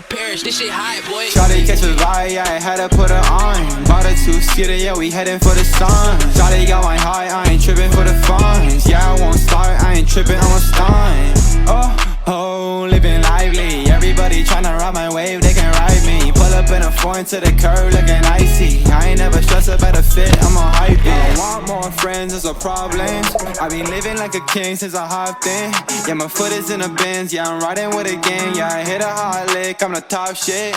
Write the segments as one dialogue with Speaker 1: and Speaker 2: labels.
Speaker 1: I'll perish. This shit hot, boy.
Speaker 2: To catch a vibe, yeah, I had to put her on. Bought a two-seater, yeah, we heading for the sun. Shawty got my heart, I ain't tripping for the funds. Yeah, I won't start, I ain't tripping, I'm a stunt. Oh, oh, living lively. Everybody tryna ride my wave, they can ride me. Pull up in a foreign to the curb, looking icy. I ain't never stressed about a fit, I'm a hype it. I want more friends, it's a problem. I been living like a king since I hopped in. Yeah, my foot is in the bins, yeah, I'm riding with a gang. Yeah, I hit a hot lick, I'm the top shit.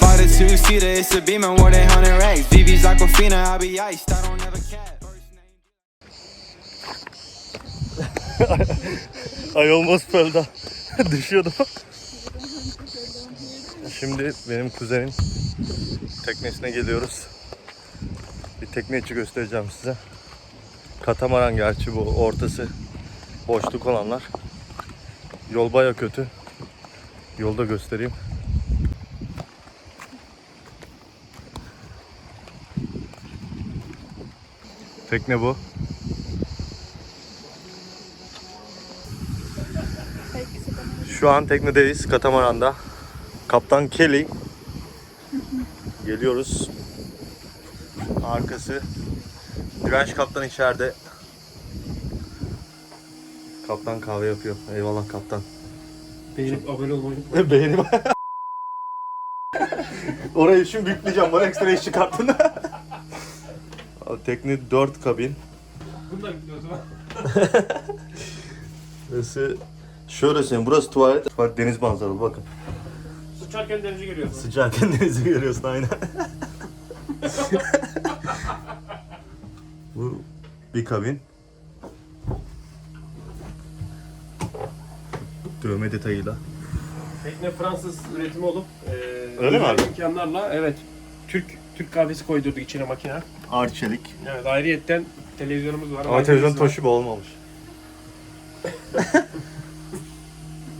Speaker 2: Bought a two-seater, it's a beamer, more than 100 racks. VV's Aquafina, I'll be iced, I don't ever name-
Speaker 3: Ay olmaz pölda. Düşüyordum. Şimdi benim kuzenin teknesine geliyoruz. Tekne içi göstereceğim size. Katamaran gerçi bu ortası boşluk olanlar. Yol baya kötü. Yolda göstereyim. Tekne bu. Şu an teknedeyiz Katamaran'da. Kaptan Kelly. Geliyoruz. Arkası. Direnç kaptan içeride. Kaptan kahve yapıyor. Eyvallah kaptan.
Speaker 4: Beğenip abone olmayı unutmayın.
Speaker 3: Beğenim. Orayı şimdi büyükleyeceğim. Bana ekstra iş çıkarttın. Tekne 4 kabin.
Speaker 4: Bunu da gidiyor o zaman.
Speaker 3: Burası şöyle söyleyeyim. Burası tuvalet. Bak deniz manzaralı bakın.
Speaker 4: Sıçarken denizi görüyorsun.
Speaker 3: Sıcakken denizi görüyorsun aynen. Bu bir kabin. Dövme detayıyla.
Speaker 4: Tekne Fransız üretimi olup e,
Speaker 3: Öyle mi
Speaker 4: özel
Speaker 3: abi?
Speaker 4: imkanlarla evet Türk Türk kahvesi koydurduk içine makine.
Speaker 3: Arçelik.
Speaker 4: Evet ayrıyetten televizyonumuz var.
Speaker 3: Ama televizyon
Speaker 4: Wi-Fi'miz var.
Speaker 3: Toshiba olmamış.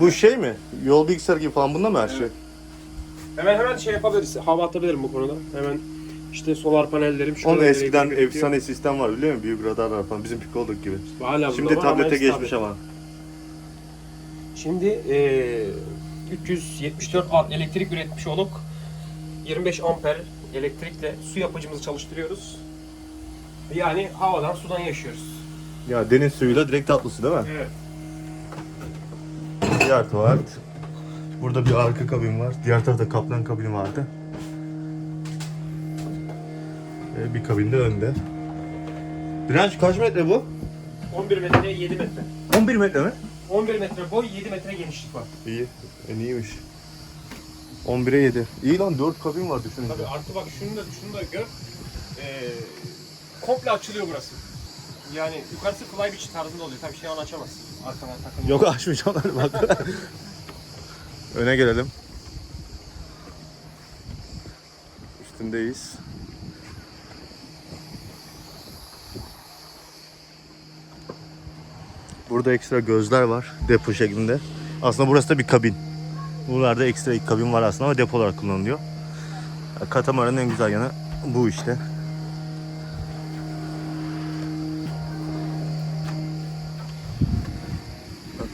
Speaker 3: Bu şey mi? Yol bilgisayarı gibi falan bunda mı her şey?
Speaker 4: Hemen hemen şey yapabiliriz. Hava atabilirim bu konuda. Hemen işte solar panellerim. şu
Speaker 3: Onun
Speaker 4: kadar
Speaker 3: eskiden
Speaker 4: elektrik üretiyor.
Speaker 3: efsane sistem var biliyor musun? Büyük radarlar falan. Bizim Pico'duk gibi.
Speaker 4: Hala bunda
Speaker 3: Şimdi
Speaker 4: var ama
Speaker 3: tablete
Speaker 4: hepsi
Speaker 3: geçmiş
Speaker 4: tablet.
Speaker 3: ama.
Speaker 4: Şimdi e, 374 watt elektrik üretmiş olup 25 amper elektrikle su yapıcımızı çalıştırıyoruz. Yani havadan sudan yaşıyoruz.
Speaker 3: Ya deniz suyuyla direkt tatlısı değil mi?
Speaker 4: Evet.
Speaker 3: Diğer tuvalet. Burada bir arka kabin var. Diğer tarafta kaplan kabini vardı. Ee, bir kabin de önde. Direnç kaç metre bu?
Speaker 4: 11 metre 7 metre.
Speaker 3: 11 metre mi?
Speaker 4: 11 metre boy 7 metre genişlik var.
Speaker 3: İyi. En iyiymiş. 11'e 7. İyi lan 4 kabin var düşünün.
Speaker 4: Tabii artı bak şunu da şunu da gör. Ee, komple açılıyor burası. Yani yukarısı fly beach tarzında oluyor. Tabii şey an açamazsın. Arkadan takılıyor.
Speaker 3: Yok açmayacağım hadi bak. Öne gelelim. Üstündeyiz. Burada ekstra gözler var depo şeklinde. Aslında burası da bir kabin. Buralarda ekstra ilk kabin var aslında ama depo olarak kullanılıyor. Katamaranın en güzel yanı bu işte.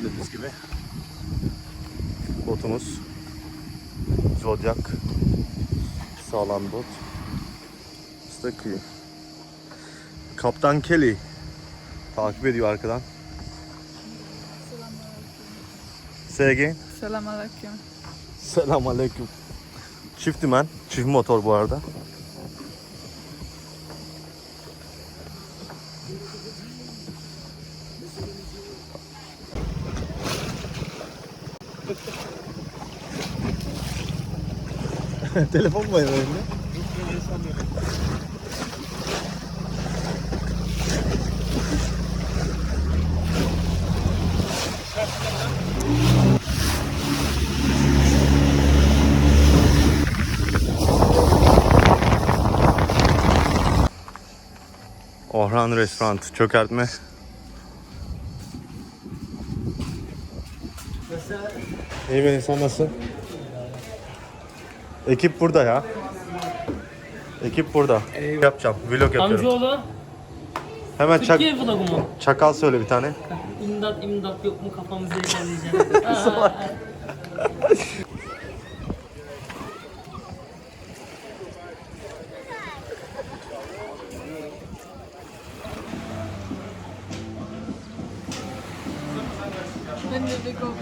Speaker 3: Gördüğünüz gibi botumuz Zodiac sağlam bot. Stacky. Kaptan Kelly takip ediyor arkadan. Say again.
Speaker 5: Selamünaleyküm.
Speaker 3: Selam aleyküm. Çift dümen, çift motor bu arada. Telefon mu var elinde? Orhan Restoran çökertme. İyi ben sen nasılsın? Ekip burada ya. Ekip burada. Yapacağım. Vlog yapıyorum.
Speaker 6: Amcaoğlu
Speaker 3: Hemen çak,
Speaker 6: Türkiye vlogu mu?
Speaker 3: çakal söyle bir tane.
Speaker 6: İmdat imdat yok mu kafamızı ezberleyeceğim.
Speaker 1: When did they go?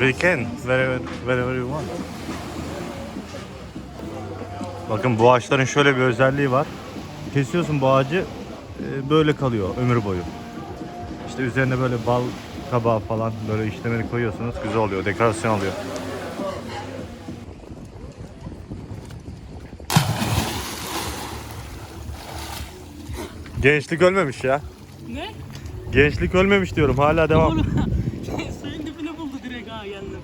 Speaker 3: We can, wherever, wherever you want. Bakın bu ağaçların şöyle bir özelliği var. Kesiyorsun bu ağacı e, böyle kalıyor ömür boyu. İşte üzerine böyle bal kabağı falan böyle işlemeli koyuyorsunuz güzel oluyor dekorasyon oluyor. Gençlik ölmemiş ya.
Speaker 5: Ne?
Speaker 3: Gençlik ölmemiş diyorum hala devam.
Speaker 5: Suyun dibini buldu direkt ha geldim.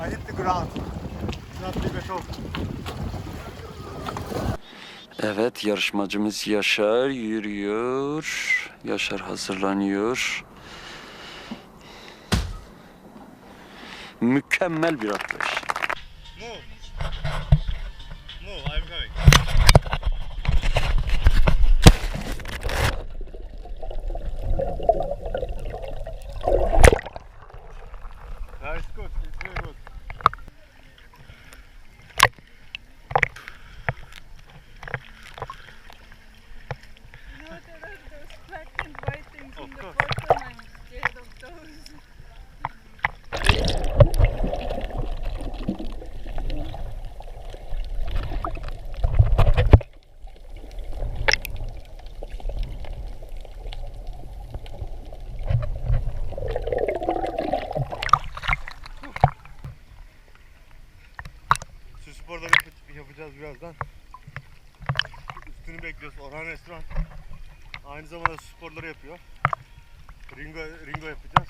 Speaker 3: I hit the ground. Not big at all.
Speaker 6: Evet yarışmacımız Yaşar yürüyor. Yaşar hazırlanıyor. Mükemmel bir atlayış.
Speaker 3: Move. Move, I'm coming. Sporları yap- yapacağız birazdan. Üstünü bekliyoruz. Orhan Restoran. Aynı zamanda sporları yapıyor. Ringo, ringo yapacağız.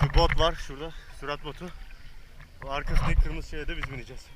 Speaker 3: Şu bot var şurada. Sürat botu. Arkasındaki kırmızı şeye de biz bineceğiz.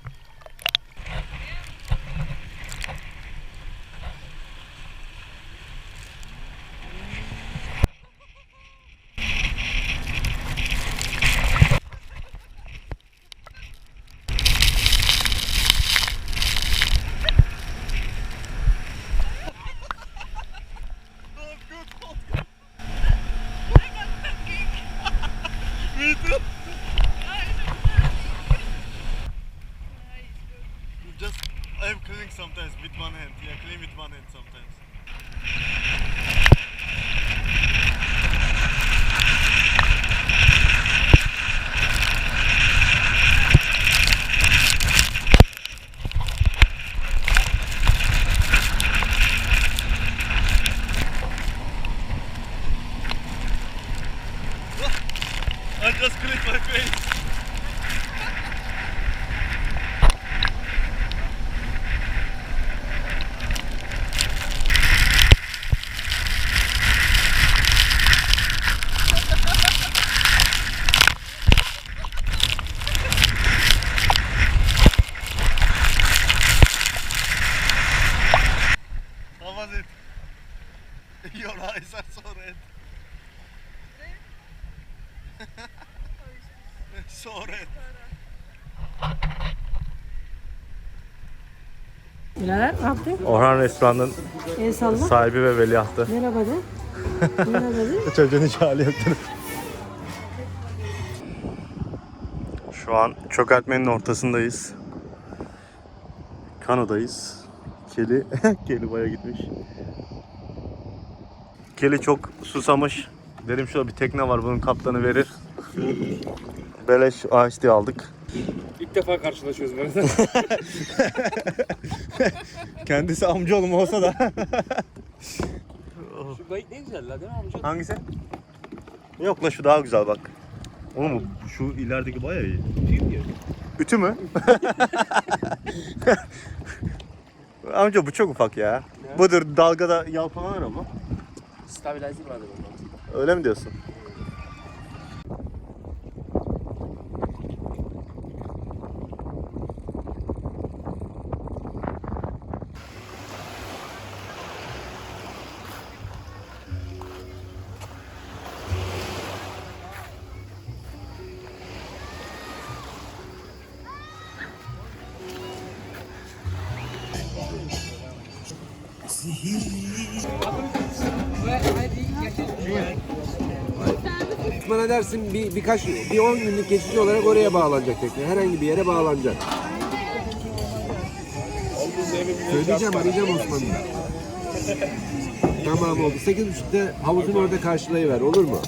Speaker 3: Just I'm cleaning sometimes with one hand. Yeah, clean with one hand sometimes. I just cleaned my face. Your eyes are so red. so red.
Speaker 5: Birader ne yaptın?
Speaker 3: Orhan Restoran'ın
Speaker 5: El salla.
Speaker 3: sahibi ve veliahtı.
Speaker 5: Merhaba de. Merhaba de.
Speaker 3: Çocuğun hiç hali yoktu. Şu an çökertmenin ortasındayız. Kano'dayız. Keli, Keli baya gitmiş. Keli çok susamış. Dedim şurada bir tekne var bunun kaptanı verir. Beleş ağaç diye aldık.
Speaker 4: İlk defa karşılaşıyoruz böyle.
Speaker 3: Kendisi amcaoğlum olsa da.
Speaker 4: Şu bayık ne güzel la değil mi amca?
Speaker 3: Hangisi? Yok la şu daha güzel bak. Oğlum şu ilerideki bayağı iyi. Ütü mü? Amca bu çok ufak ya. Budur dalgada yalpalanır ama.
Speaker 4: Stabilizer vardı bunda.
Speaker 3: Öyle mi diyorsun?
Speaker 7: Zehirli Osman'a dersin bir birkaç bir 10 günlük geçici olarak oraya bağlanacak tekne. Herhangi bir yere bağlanacak. Söyleyeceğim arayacağım Osman'ı tamam oldu. 8.30'da havuzun orada karşılayıver olur mu?